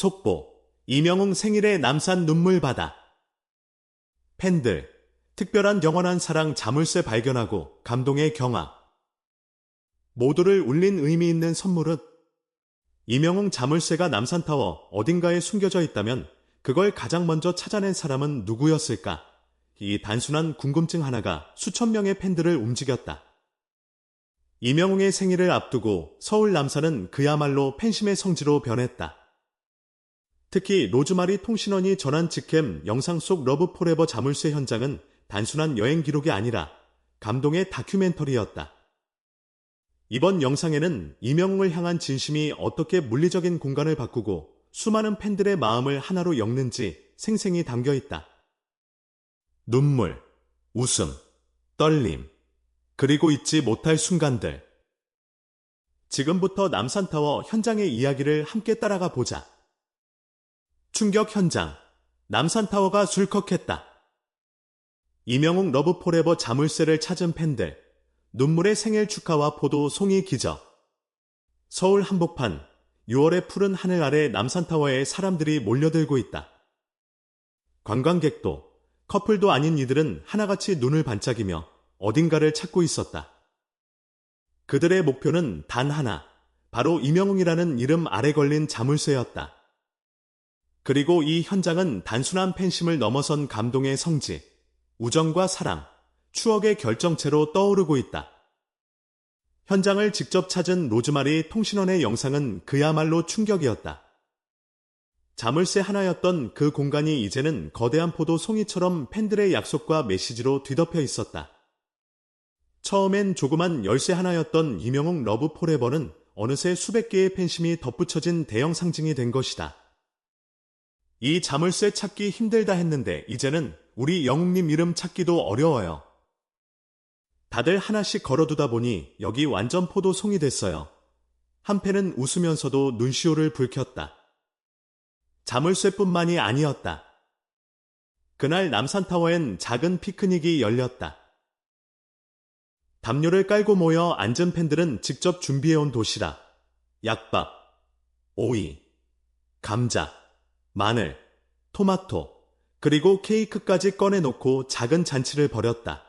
속보. 이명웅 생일에 남산 눈물바다. 팬들. 특별한 영원한 사랑 자물쇠 발견하고 감동의 경화. 모두를 울린 의미 있는 선물은 이명웅 자물쇠가 남산타워 어딘가에 숨겨져 있다면 그걸 가장 먼저 찾아낸 사람은 누구였을까? 이 단순한 궁금증 하나가 수천 명의 팬들을 움직였다. 이명웅의 생일을 앞두고 서울 남산은 그야말로 팬심의 성지로 변했다. 특히 로즈마리 통신원이 전한 직캠 영상 속 러브 포레버 자물쇠 현장은 단순한 여행 기록이 아니라 감동의 다큐멘터리였다. 이번 영상에는 이명웅을 향한 진심이 어떻게 물리적인 공간을 바꾸고 수많은 팬들의 마음을 하나로 엮는지 생생히 담겨 있다. 눈물, 웃음, 떨림, 그리고 잊지 못할 순간들. 지금부터 남산타워 현장의 이야기를 함께 따라가 보자. 충격 현장. 남산타워가 술컥했다. 이명웅 러브 포레버 자물쇠를 찾은 팬들. 눈물의 생일 축하와 포도 송이 기적. 서울 한복판 6월의 푸른 하늘 아래 남산타워에 사람들이 몰려들고 있다. 관광객도 커플도 아닌 이들은 하나같이 눈을 반짝이며 어딘가를 찾고 있었다. 그들의 목표는 단 하나, 바로 이명웅이라는 이름 아래 걸린 자물쇠였다. 그리고 이 현장은 단순한 팬심을 넘어선 감동의 성지, 우정과 사랑, 추억의 결정체로 떠오르고 있다. 현장을 직접 찾은 로즈마리 통신원의 영상은 그야말로 충격이었다. 자물쇠 하나였던 그 공간이 이제는 거대한 포도 송이처럼 팬들의 약속과 메시지로 뒤덮여 있었다. 처음엔 조그만 열쇠 하나였던 이명웅 러브 포레버는 어느새 수백 개의 팬심이 덧붙여진 대형 상징이 된 것이다. 이 자물쇠 찾기 힘들다 했는데 이제는 우리 영웅님 이름 찾기도 어려워요. 다들 하나씩 걸어두다 보니 여기 완전 포도송이 됐어요. 한패는 웃으면서도 눈시울을 붉혔다. 자물쇠뿐만이 아니었다. 그날 남산타워엔 작은 피크닉이 열렸다. 담요를 깔고 모여 앉은 팬들은 직접 준비해온 도시락, 약밥, 오이, 감자, 마늘, 토마토, 그리고 케이크까지 꺼내놓고 작은 잔치를 벌였다.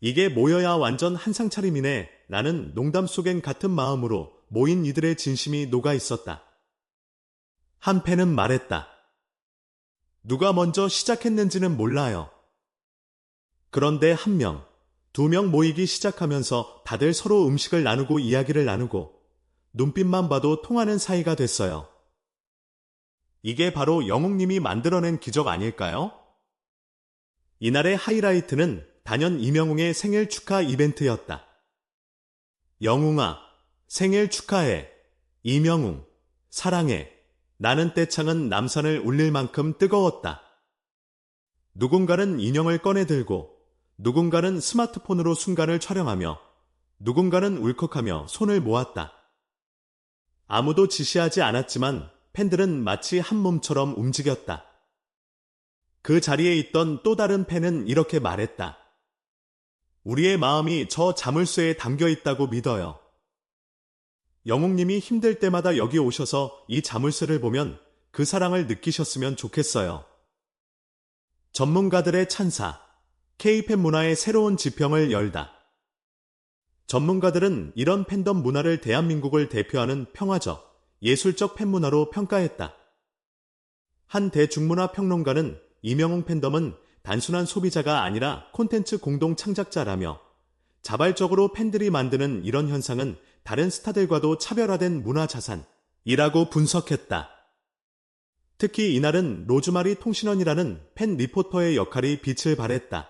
이게 모여야 완전 한상 차림이네 라는 농담 속엔 같은 마음으로 모인 이들의 진심이 녹아 있었다. 한 팬은 말했다. 누가 먼저 시작했는지는 몰라요. 그런데 한 명, 두 명 모이기 시작하면서 다들 서로 음식을 나누고 이야기를 나누고 눈빛만 봐도 통하는 사이가 됐어요. 이게 바로 영웅님이 만들어낸 기적 아닐까요? 이날의 하이라이트는 단연 이명웅의 생일 축하 이벤트였다. 영웅아, 생일 축하해. 이명웅, 사랑해. 나는 떼창은 남산을 울릴 만큼 뜨거웠다. 누군가는 인형을 꺼내들고, 누군가는 스마트폰으로 순간을 촬영하며, 누군가는 울컥하며 손을 모았다. 아무도 지시하지 않았지만 팬들은 마치 한 몸처럼 움직였다. 그 자리에 있던 또 다른 팬은 이렇게 말했다. 우리의 마음이 저 자물쇠에 담겨 있다고 믿어요. 영웅님이 힘들 때마다 여기 오셔서 이 자물쇠를 보면 그 사랑을 느끼셨으면 좋겠어요. 전문가들의 찬사, K-팬 문화의 새로운 지평을 열다. 전문가들은 이런 팬덤 문화를 대한민국을 대표하는 평화적, 예술적 팬문화로 평가했다. 한 대중문화 평론가는 이명웅 팬덤은 단순한 소비자가 아니라 콘텐츠 공동 창작자라며 자발적으로 팬들이 만드는 이런 현상은 다른 스타들과도 차별화된 문화 자산이라고 분석했다. 특히 이날은 로즈마리 통신원이라는 팬 리포터의 역할이 빛을 발했다.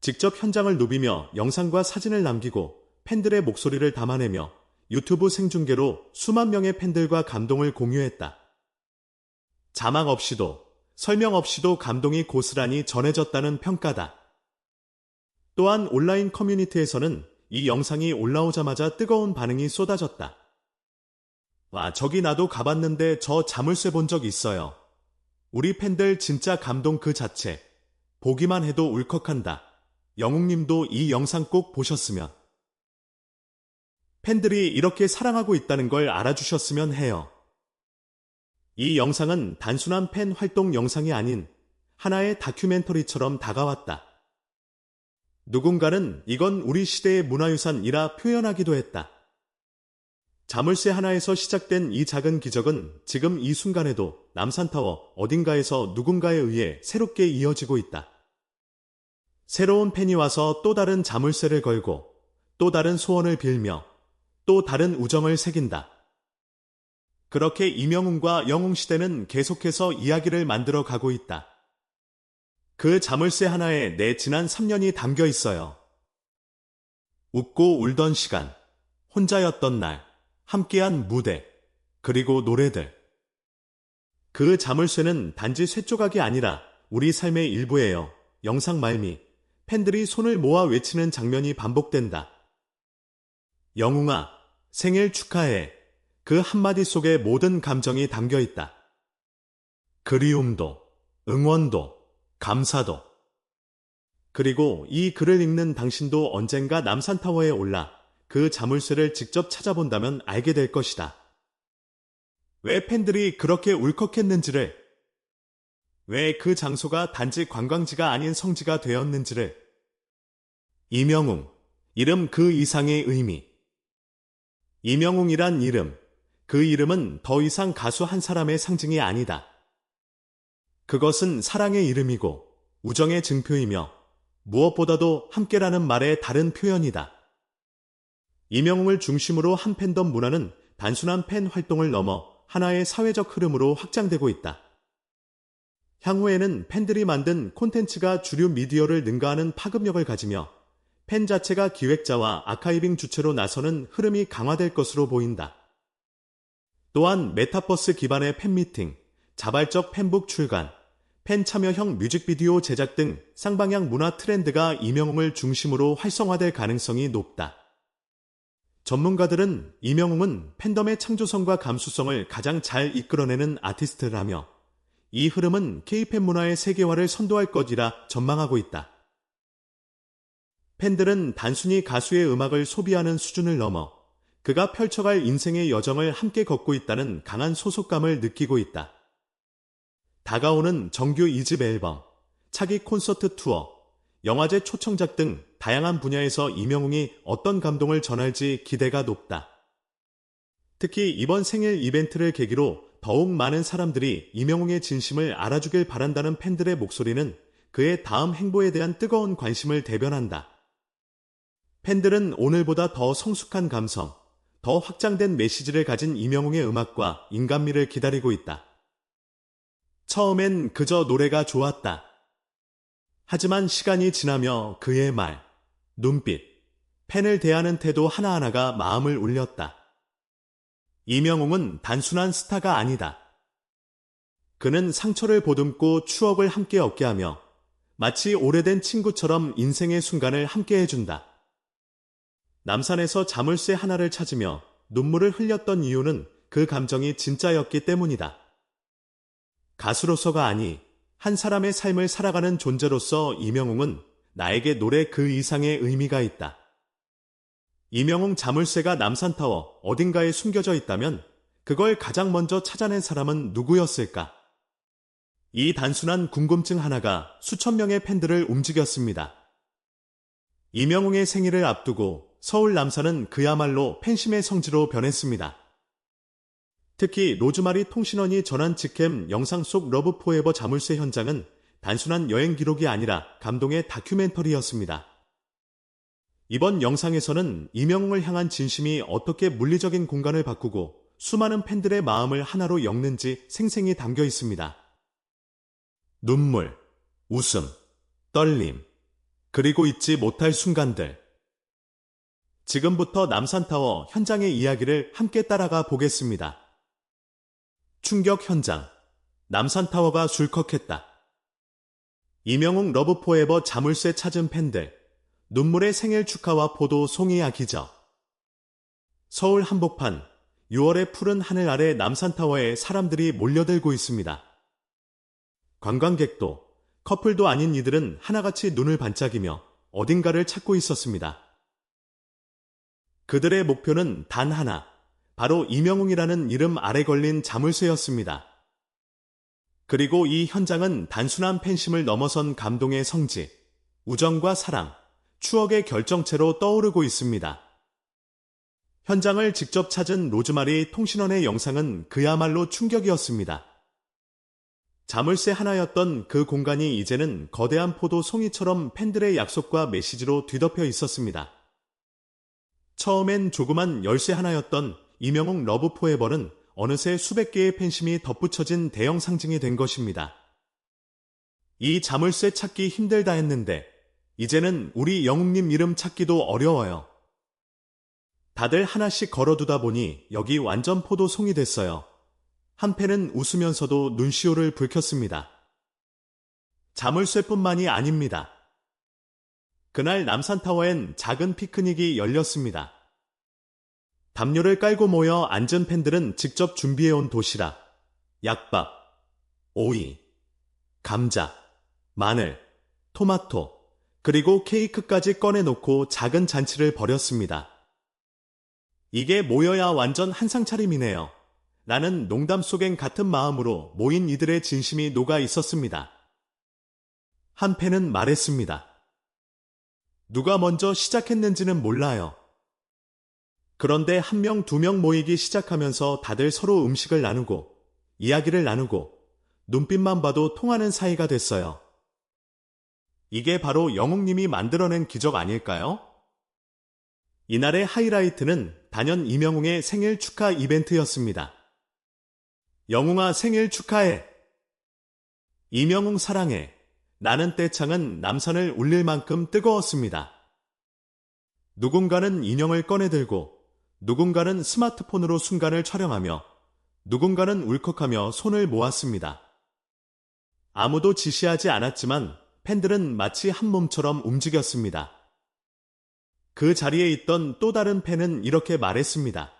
직접 현장을 누비며 영상과 사진을 남기고 팬들의 목소리를 담아내며 유튜브 생중계로 수만 명의 팬들과 감동을 공유했다. 자막 없이도 설명 없이도 감동이 고스란히 전해졌다는 평가다. 또한 온라인 커뮤니티에서는 이 영상이 올라오자마자 뜨거운 반응이 쏟아졌다. 와, 저기 나도 가봤는데 저 자물쇠 본 적 있어요. 우리 팬들 진짜 감동 그 자체. 보기만 해도 울컥한다. 영웅님도 이 영상 꼭 보셨으면. 팬들이 이렇게 사랑하고 있다는 걸 알아주셨으면 해요. 이 영상은 단순한 팬 활동 영상이 아닌 하나의 다큐멘터리처럼 다가왔다. 누군가는 이건 우리 시대의 문화유산이라 표현하기도 했다. 자물쇠 하나에서 시작된 이 작은 기적은 지금 이 순간에도 남산타워 어딘가에서 누군가에 의해 새롭게 이어지고 있다. 새로운 팬이 와서 또 다른 자물쇠를 걸고 또 다른 소원을 빌며 또 다른 우정을 새긴다. 그렇게 이명웅과 영웅시대는 계속해서 이야기를 만들어 가고 있다. 그 자물쇠 하나에 내 지난 3년이 담겨 있어요. 웃고 울던 시간, 혼자였던 날, 함께한 무대, 그리고 노래들. 그 자물쇠는 단지 쇠조각이 아니라 우리 삶의 일부예요. 영상 말미, 팬들이 손을 모아 외치는 장면이 반복된다. 영웅아, 생일 축하해. 그 한마디 속에 모든 감정이 담겨 있다. 그리움도, 응원도, 감사도. 그리고 이 글을 읽는 당신도 언젠가 남산타워에 올라 그 자물쇠를 직접 찾아본다면 알게 될 것이다. 왜 팬들이 그렇게 울컥했는지를, 왜 그 장소가 단지 관광지가 아닌 성지가 되었는지를, 이명웅, 이름 그 이상의 의미. 이명웅이란 이름, 그 이름은 더 이상 가수 한 사람의 상징이 아니다. 그것은 사랑의 이름이고 우정의 증표이며 무엇보다도 함께라는 말의 다른 표현이다. 이명웅을 중심으로 한 팬덤 문화는 단순한 팬 활동을 넘어 하나의 사회적 흐름으로 확장되고 있다. 향후에는 팬들이 만든 콘텐츠가 주류 미디어를 능가하는 파급력을 가지며 팬 자체가 기획자와 아카이빙 주체로 나서는 흐름이 강화될 것으로 보인다. 또한 메타버스 기반의 팬미팅, 자발적 팬북 출간, 팬 참여형 뮤직비디오 제작 등 쌍방향 문화 트렌드가 이명웅을 중심으로 활성화될 가능성이 높다. 전문가들은 이명웅은 팬덤의 창조성과 감수성을 가장 잘 이끌어내는 아티스트라며 이 흐름은 K-팬 문화의 세계화를 선도할 것이라 전망하고 있다. 팬들은 단순히 가수의 음악을 소비하는 수준을 넘어 그가 펼쳐갈 인생의 여정을 함께 걷고 있다는 강한 소속감을 느끼고 있다. 다가오는 정규 2집 앨범, 차기 콘서트 투어, 영화제 초청작 등 다양한 분야에서 이명웅이 어떤 감동을 전할지 기대가 높다. 특히 이번 생일 이벤트를 계기로 더욱 많은 사람들이 이명웅의 진심을 알아주길 바란다는 팬들의 목소리는 그의 다음 행보에 대한 뜨거운 관심을 대변한다. 팬들은 오늘보다 더 성숙한 감성, 더 확장된 메시지를 가진 이명웅의 음악과 인간미를 기다리고 있다. 처음엔 그저 노래가 좋았다. 하지만 시간이 지나며 그의 말, 눈빛, 팬을 대하는 태도 하나하나가 마음을 울렸다. 이명웅은 단순한 스타가 아니다. 그는 상처를 보듬고 추억을 함께 얻게 하며 마치 오래된 친구처럼 인생의 순간을 함께 해준다. 남산에서 자물쇠 하나를 찾으며 눈물을 흘렸던 이유는 그 감정이 진짜였기 때문이다. 가수로서가 아니 한 사람의 삶을 살아가는 존재로서 이명웅은 나에게 노래 그 이상의 의미가 있다. 이명웅 자물쇠가 남산타워 어딘가에 숨겨져 있다면 그걸 가장 먼저 찾아낸 사람은 누구였을까? 이 단순한 궁금증 하나가 수천 명의 팬들을 움직였습니다. 이명웅의 생일을 앞두고 서울 남산은 그야말로 팬심의 성지로 변했습니다. 특히 로즈마리 통신원이 전한 직캠 영상 속 러브 포에버 자물쇠 현장은 단순한 여행 기록이 아니라 감동의 다큐멘터리였습니다. 이번 영상에서는 이명웅을 향한 진심이 어떻게 물리적인 공간을 바꾸고 수많은 팬들의 마음을 하나로 엮는지 생생히 담겨 있습니다. 눈물, 웃음, 떨림, 그리고 잊지 못할 순간들. 지금부터 남산타워 현장의 이야기를 함께 따라가 보겠습니다. 충격 현장. 남산타워가 술컥했다. 이명웅 러브포에버 자물쇠 찾은 팬들. 눈물의 생일 축하와 포도 송이야 기적. 서울 한복판 6월의 푸른 하늘 아래 남산타워에 사람들이 몰려들고 있습니다. 관광객도 커플도 아닌 이들은 하나같이 눈을 반짝이며 어딘가를 찾고 있었습니다. 그들의 목표는 단 하나, 바로 이명웅이라는 이름 아래 걸린 자물쇠였습니다. 그리고 이 현장은 단순한 팬심을 넘어선 감동의 성지, 우정과 사랑, 추억의 결정체로 떠오르고 있습니다. 현장을 직접 찾은 로즈마리 통신원의 영상은 그야말로 충격이었습니다. 자물쇠 하나였던 그 공간이 이제는 거대한 포도 송이처럼 팬들의 약속과 메시지로 뒤덮여 있었습니다. 처음엔 조그만 열쇠 하나였던 이명웅 러브 포에버는 어느새 수백 개의 팬심이 덧붙여진 대형 상징이 된 것입니다. 이 자물쇠 찾기 힘들다 했는데 이제는 우리 영웅님 이름 찾기도 어려워요. 다들 하나씩 걸어두다 보니 여기 완전 포도 송이 됐어요. 한 팬은 웃으면서도 눈시울을 붉혔습니다. 자물쇠뿐만이 아닙니다. 그날 남산타워엔 작은 피크닉이 열렸습니다. 담요를 깔고 모여 앉은 팬들은 직접 준비해온 도시락, 약밥, 오이, 감자, 마늘, 토마토, 그리고 케이크까지 꺼내놓고 작은 잔치를 벌였습니다. 이게 모여야 완전 한상 차림이네요. 나는 농담 속엔 같은 마음으로 모인 이들의 진심이 녹아 있었습니다. 한 팬은 말했습니다. 누가 먼저 시작했는지는 몰라요. 그런데 한 명, 두 명 모이기 시작하면서 다들 서로 음식을 나누고, 이야기를 나누고, 눈빛만 봐도 통하는 사이가 됐어요. 이게 바로 영웅님이 만들어낸 기적 아닐까요? 이날의 하이라이트는 단연 이명웅의 생일 축하 이벤트였습니다. 영웅아 생일 축하해! 이명웅 사랑해! 나는 떼창은 남산을 울릴 만큼 뜨거웠습니다. 누군가는 인형을 꺼내들고 누군가는 스마트폰으로 순간을 촬영하며 누군가는 울컥하며 손을 모았습니다. 아무도 지시하지 않았지만 팬들은 마치 한 몸처럼 움직였습니다. 그 자리에 있던 또 다른 팬은 이렇게 말했습니다.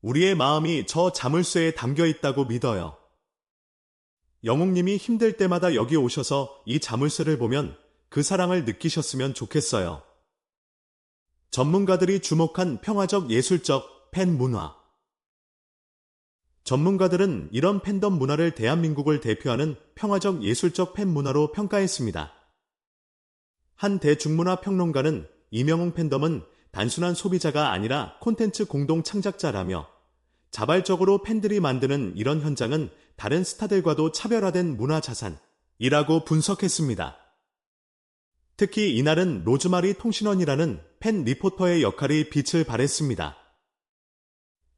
우리의 마음이 저 자물쇠에 담겨 있다고 믿어요. 영웅님이 힘들 때마다 여기 오셔서 이 자물쇠를 보면 그 사랑을 느끼셨으면 좋겠어요. 전문가들이 주목한 평화적 예술적 팬 문화. 전문가들은 이런 팬덤 문화를 대한민국을 대표하는 평화적 예술적 팬 문화로 평가했습니다. 한 대중문화 평론가는 이명웅 팬덤은 단순한 소비자가 아니라 콘텐츠 공동 창작자라며 자발적으로 팬들이 만드는 이런 현장은 다른 스타들과도 차별화된 문화 자산이라고 분석했습니다. 특히 이날은 로즈마리 통신원이라는 팬 리포터의 역할이 빛을 발했습니다.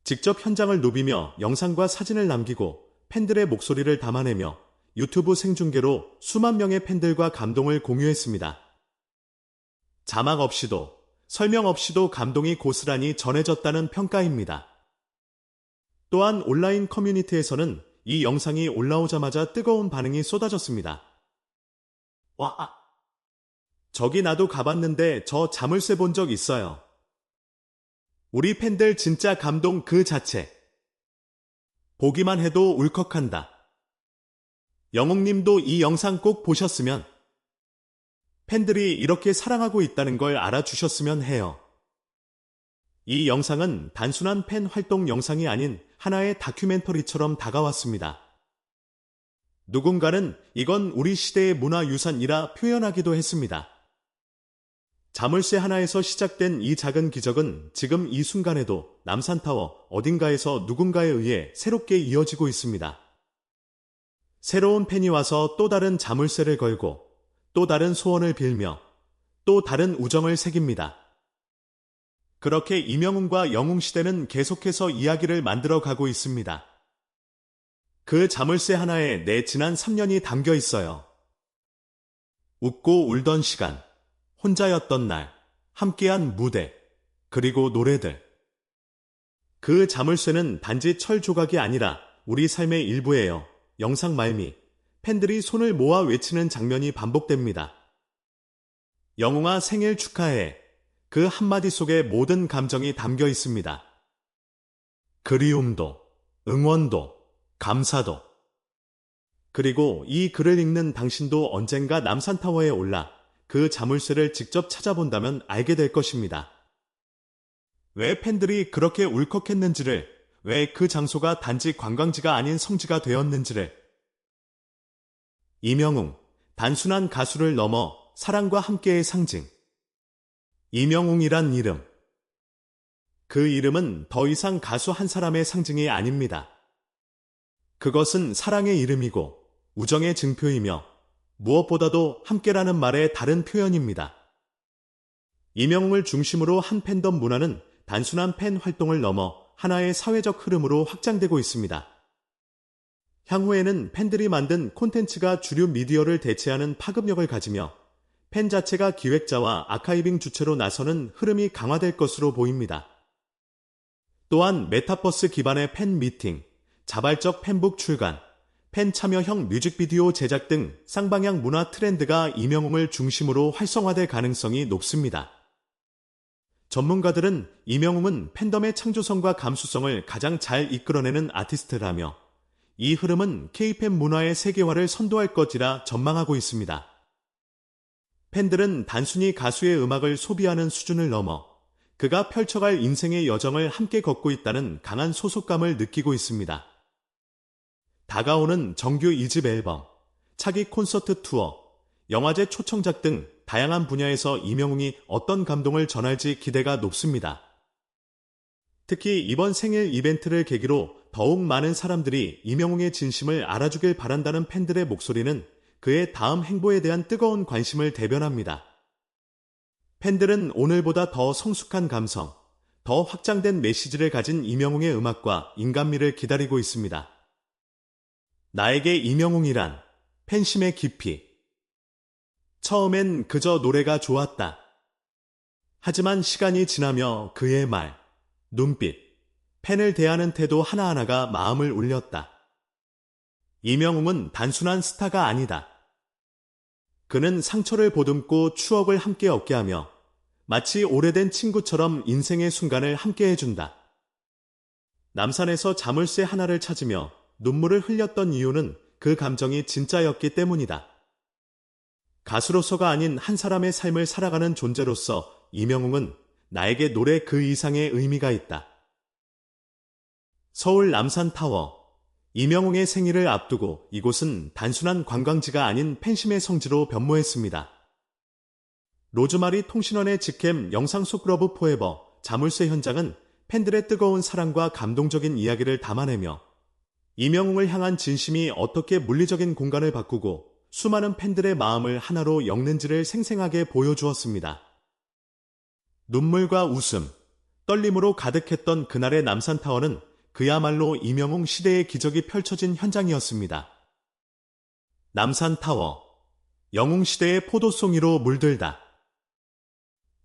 직접 현장을 누비며 영상과 사진을 남기고 팬들의 목소리를 담아내며 유튜브 생중계로 수만 명의 팬들과 감동을 공유했습니다. 자막 없이도 설명 없이도 감동이 고스란히 전해졌다는 평가입니다. 또한 온라인 커뮤니티에서는 이 영상이 올라오자마자 뜨거운 반응이 쏟아졌습니다. 와, 저기 나도 가봤는데 저 자물쇠 본 적 있어요. 우리 팬들 진짜 감동 그 자체. 보기만 해도 울컥한다. 영웅님도 이 영상 꼭 보셨으면 팬들이 이렇게 사랑하고 있다는 걸 알아주셨으면 해요. 이 영상은 단순한 팬 활동 영상이 아닌 하나의 다큐멘터리처럼 다가왔습니다. 누군가는 이건 우리 시대의 문화유산이라 표현하기도 했습니다. 자물쇠 하나에서 시작된 이 작은 기적은 지금 이 순간에도 남산타워 어딘가에서 누군가에 의해 새롭게 이어지고 있습니다. 새로운 팬이 와서 또 다른 자물쇠를 걸고 또 다른 소원을 빌며 또 다른 우정을 새깁니다. 그렇게 이명웅과 영웅시대는 계속해서 이야기를 만들어 가고 있습니다. 그 자물쇠 하나에 내 지난 3년이 담겨 있어요. 웃고 울던 시간. 혼자였던 날, 함께한 무대, 그리고 노래들. 그 자물쇠는 단지 철 조각이 아니라 우리 삶의 일부예요. 영상 말미, 팬들이 손을 모아 외치는 장면이 반복됩니다. 영웅아 생일 축하해. 그 한마디 속에 모든 감정이 담겨 있습니다. 그리움도, 응원도, 감사도. 그리고 이 글을 읽는 당신도 언젠가 남산타워에 올라 그 자물쇠를 직접 찾아본다면 알게 될 것입니다. 왜 팬들이 그렇게 울컥했는지를, 왜 그 장소가 단지 관광지가 아닌 성지가 되었는지를, 이명웅, 단순한 가수를 넘어 사랑과 함께의 상징. 이명웅이란 이름. 그 이름은 더 이상 가수 한 사람의 상징이 아닙니다. 그것은 사랑의 이름이고 우정의 증표이며 무엇보다도 함께라는 말의 다른 표현입니다. 이명웅을 중심으로 한 팬덤 문화는 단순한 팬 활동을 넘어 하나의 사회적 흐름으로 확장되고 있습니다. 향후에는 팬들이 만든 콘텐츠가 주류 미디어를 대체하는 파급력을 가지며 팬 자체가 기획자와 아카이빙 주체로 나서는 흐름이 강화될 것으로 보입니다. 또한 메타버스 기반의 팬 미팅, 자발적 팬북 출간, 팬 참여형 뮤직비디오 제작 등 쌍방향 문화 트렌드가 이명웅을 중심으로 활성화될 가능성이 높습니다. 전문가들은 이명웅은 팬덤의 창조성과 감수성을 가장 잘 이끌어내는 아티스트라며 이 흐름은 K-팝 문화의 세계화를 선도할 것이라 전망하고 있습니다. 팬들은 단순히 가수의 음악을 소비하는 수준을 넘어 그가 펼쳐갈 인생의 여정을 함께 걷고 있다는 강한 소속감을 느끼고 있습니다. 다가오는 정규 2집 앨범, 차기 콘서트 투어, 영화제 초청작 등 다양한 분야에서 이명웅이 어떤 감동을 전할지 기대가 높습니다. 특히 이번 생일 이벤트를 계기로 더욱 많은 사람들이 이명웅의 진심을 알아주길 바란다는 팬들의 목소리는 그의 다음 행보에 대한 뜨거운 관심을 대변합니다. 팬들은 오늘보다 더 성숙한 감성, 더 확장된 메시지를 가진 이명웅의 음악과 인간미를 기다리고 있습니다. 나에게 이명웅이란 팬심의 깊이. 처음엔 그저 노래가 좋았다. 하지만 시간이 지나며 그의 말, 눈빛, 팬을 대하는 태도 하나하나가 마음을 울렸다. 이명웅은 단순한 스타가 아니다. 그는 상처를 보듬고 추억을 함께 얻게 하며 마치 오래된 친구처럼 인생의 순간을 함께 해준다. 남산에서 자물쇠 하나를 찾으며 눈물을 흘렸던 이유는 그 감정이 진짜였기 때문이다. 가수로서가 아닌 한 사람의 삶을 살아가는 존재로서 이명웅은 나에게 노래 그 이상의 의미가 있다. 서울 남산타워. 이명웅의 생일을 앞두고 이곳은 단순한 관광지가 아닌 팬심의 성지로 변모했습니다. 로즈마리 통신원의 직캠 영상 속 러브 포에버 자물쇠 현장은 팬들의 뜨거운 사랑과 감동적인 이야기를 담아내며 이명웅을 향한 진심이 어떻게 물리적인 공간을 바꾸고 수많은 팬들의 마음을 하나로 엮는지를 생생하게 보여주었습니다. 눈물과 웃음, 떨림으로 가득했던 그날의 남산타워는 그야말로 이명웅 시대의 기적이 펼쳐진 현장이었습니다. 남산타워, 영웅 시대의 포도송이로 물들다.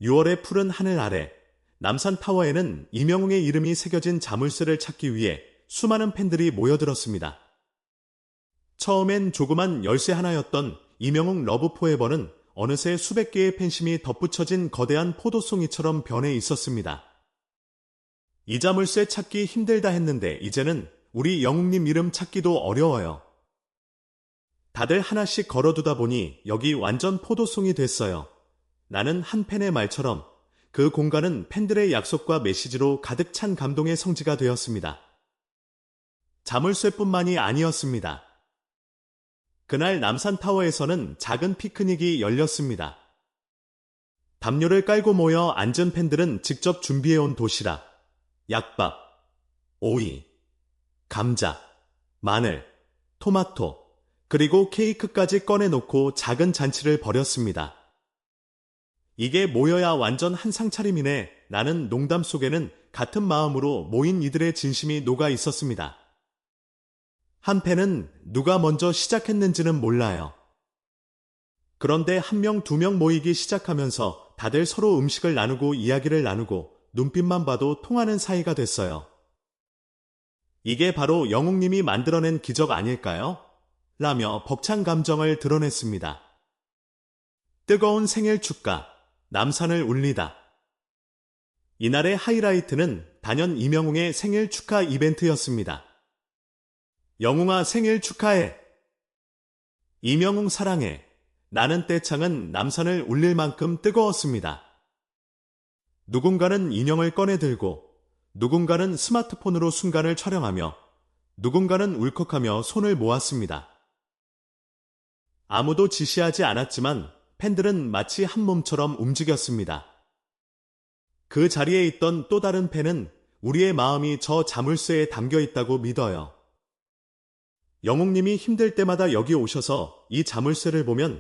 6월의 푸른 하늘 아래 남산타워에는 이명웅의 이름이 새겨진 자물쇠를 찾기 위해 수많은 팬들이 모여들었습니다. 처음엔 조그만 열쇠 하나였던 이명웅 러브 포에버는 어느새 수백 개의 팬심이 덧붙여진 거대한 포도송이처럼 변해 있었습니다. 이 자물쇠 찾기 힘들다 했는데 이제는 우리 영웅님 이름 찾기도 어려워요. 다들 하나씩 걸어두다 보니 여기 완전 포도송이 됐어요. 나는 한 팬의 말처럼 그 공간은 팬들의 약속과 메시지로 가득 찬 감동의 성지가 되었습니다. 자물쇠뿐만이 아니었습니다. 그날 남산타워에서는 작은 피크닉이 열렸습니다. 담요를 깔고 모여 앉은 팬들은 직접 준비해온 도시락, 약밥, 오이, 감자, 마늘, 토마토, 그리고 케이크까지 꺼내놓고 작은 잔치를 벌였습니다. 이게 모여야 완전 한 상 차림이네. 나는 농담 속에는 같은 마음으로 모인 이들의 진심이 녹아 있었습니다. 한 팬은 누가 먼저 시작했는지는 몰라요. 그런데 한 명, 두 명 모이기 시작하면서 다들 서로 음식을 나누고 이야기를 나누고 눈빛만 봐도 통하는 사이가 됐어요. 이게 바로 영웅님이 만들어낸 기적 아닐까요? 라며 벅찬 감정을 드러냈습니다. 뜨거운 생일 축가, 남산을 울리다. 이날의 하이라이트는 단연 이명웅의 생일 축하 이벤트였습니다. 영웅아 생일 축하해. 이명웅 사랑해. 나는 떼창은 남산을 울릴 만큼 뜨거웠습니다. 누군가는 인형을 꺼내 들고, 누군가는 스마트폰으로 순간을 촬영하며, 누군가는 울컥하며 손을 모았습니다. 아무도 지시하지 않았지만 팬들은 마치 한 몸처럼 움직였습니다. 그 자리에 있던 또 다른 팬은 우리의 마음이 저 자물쇠에 담겨 있다고 믿어요. 영웅님이 힘들 때마다 여기 오셔서 이 자물쇠를 보면